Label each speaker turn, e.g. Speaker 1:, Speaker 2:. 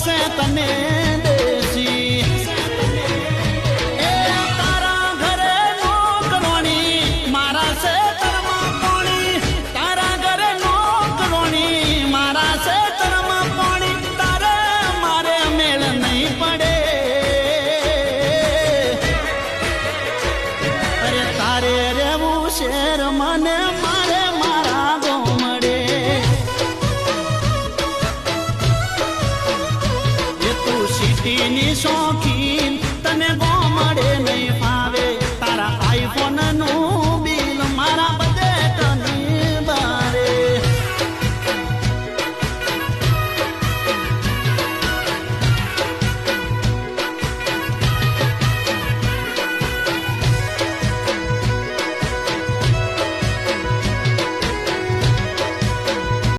Speaker 1: પડશે તને તારા ઘરે નો મારા છે તરમાં તારા ઘરે નો કરવાની મારા છે મારે મેળ પડે તારે રહેવું શેર ini sokin tane go